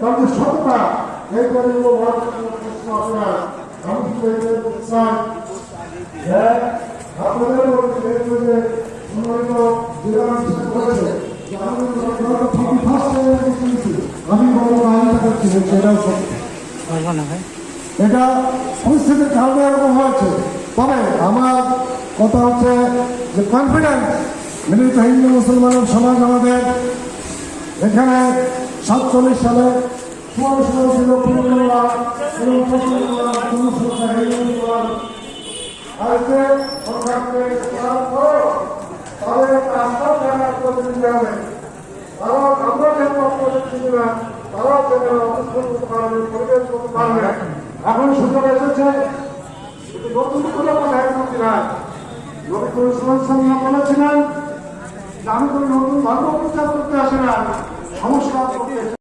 তার যে সততা এইটার উপর প্রশ্ন আসে না আমি শুধু এইটাই বলতে চাই? যে আপনাদের মধ্যে যে সম্মানিত জেলা করেছে আমি বড় করছি সেটাও সত্যি। এটা পরিস্থিতির কারণে এরকম হয়েছে। তবে আমার কথা হচ্ছে যে কনফিডেন্স মিলিত হিন্দু মুসলমানের সমাজ আমাদের। এখানে সাতচল্লিশ সালে সময় সময় ছিল পূর্ণিমা এবং পশ্চিমবঙ্গ আজকে সরকারকে তাদের রাস্তা জায়গা করে দিতে হবে। তারা আমরা আপনাদের চিনি না তারাও যেন অবস্থান করতে পারবে, পরিবেশ করতে পারবে। এখন সুযোগ এসেছে। নতুন কোনো কথা বলেছিলেন আমি কোনো নতুন ধর্ম প্রচার করতে আসি না। এসেছি।